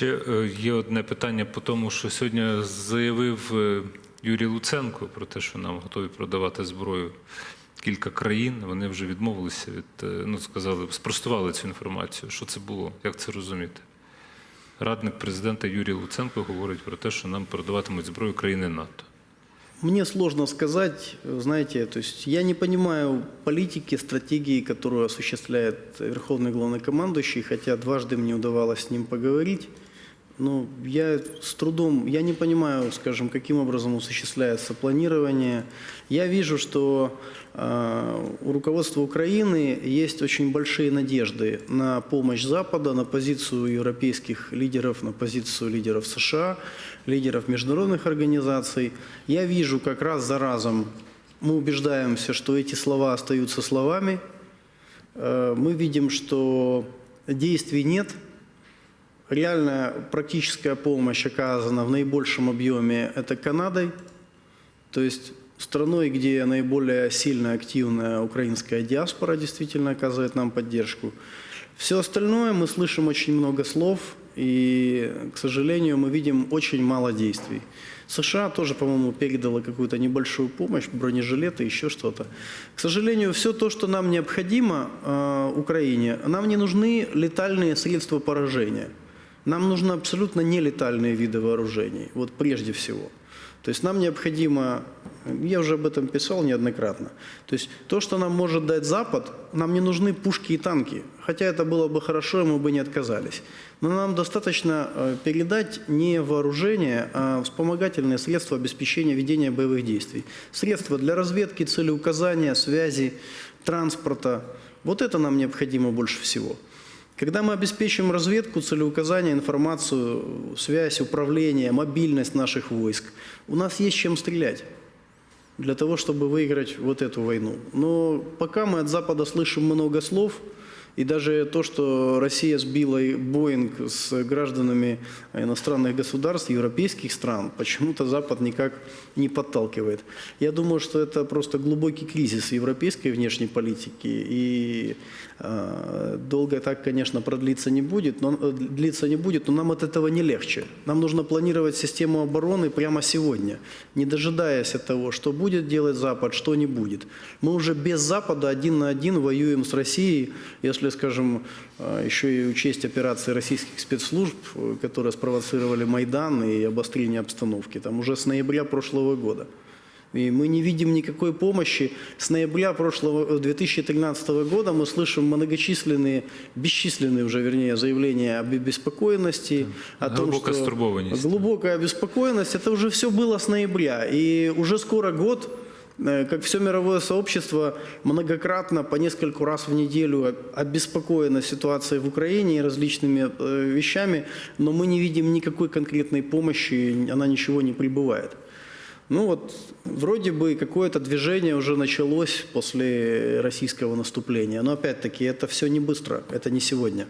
Ще е, є одне питання по тому, що сьогодні заявив е, Юрій Луценко про те, що нам готові продавати зброю кілька країн. Вони вже відмовилися від, е, ну сказали, спростували цю інформацію. Що це було? Як це розуміти? Радник президента Юрій Луценко говорить про те, що нам продаватимуть зброю країни НАТО. Мне сложно сказать, знаете, то есть я не понимаю политики, стратегии, которую осуществляет Верховный Главнокомандующий, хотя дважды мне удавалось с ним поговорить. Но я с трудом, я не понимаю, скажем, каким образом осуществляется планирование. Я вижу, что э, у руководства Украины есть очень большие надежды на помощь Запада, на позицию европейских лидеров, на позицию лидеров США, лидеров международных организаций. Я вижу как раз за разом, мы убеждаемся, что эти слова остаются словами. Э, Мы видим, что действий нет, Реальная практическая помощь оказана в наибольшем объеме это Канадой, то есть страной, где наиболее сильная, активная украинская диаспора действительно оказывает нам поддержку. Все остальное мы слышим очень много слов, и, к сожалению, мы видим очень мало действий. США тоже, по-моему, передала какую-то небольшую помощь, бронежилеты, еще что-то. К сожалению, все то, что нам необходимо э, Украине, нам не нужны летальные средства поражения. Нам нужны абсолютно нелетальные виды вооружений, вот прежде всего. То есть нам необходимо, я уже об этом писал неоднократно, то есть то, что нам может дать Запад, нам не нужны пушки и танки, хотя это было бы хорошо, и мы бы не отказались. Но нам достаточно э, передать не вооружение, а вспомогательные средства обеспечения ведения боевых действий. Средства для разведки, целеуказания, связи, транспорта. Вот это нам необходимо больше всего. Когда мы обеспечим разведку, целеуказание, информацию, связь, управление, мобильность наших войск, у нас есть чем стрелять для того, чтобы выиграть вот эту войну. Но пока мы от Запада слышим много слов, и даже то, что Россия сбила Боинг с гражданами иностранных государств, европейских стран, почему-то Запад никак не подталкивает. Я думаю, что это просто глубокий кризис европейской внешней политики, и долго так, конечно, продлиться не будет, но, э, длиться не будет, но нам от этого не легче. Нам нужно планировать систему обороны прямо сегодня, не дожидаясь от того, что будет делать Запад, что не будет. Мы уже без Запада один на один воюем с Россией, если, скажем, э, еще и учесть операции российских спецслужб, э, которые спровоцировали Майдан и обострение обстановки, там уже с ноября прошлого года. И мы не видим никакой помощи. С ноября прошлого 2013 года мы слышим многочисленные, бесчисленные уже, вернее, заявления об обеспокоенности, о том, что глубокая обеспокоенность. Это уже все было с ноября, и уже скоро год. э, Как все мировое сообщество многократно, по нескольку раз в неделю обеспокоено ситуацией в Украине и различными э, вещами, но мы не видим никакой конкретной помощи, она ничего не прибывает. Ну вот, вроде бы какое-то движение уже началось после российского наступления, но опять-таки это все не быстро, это не сегодня.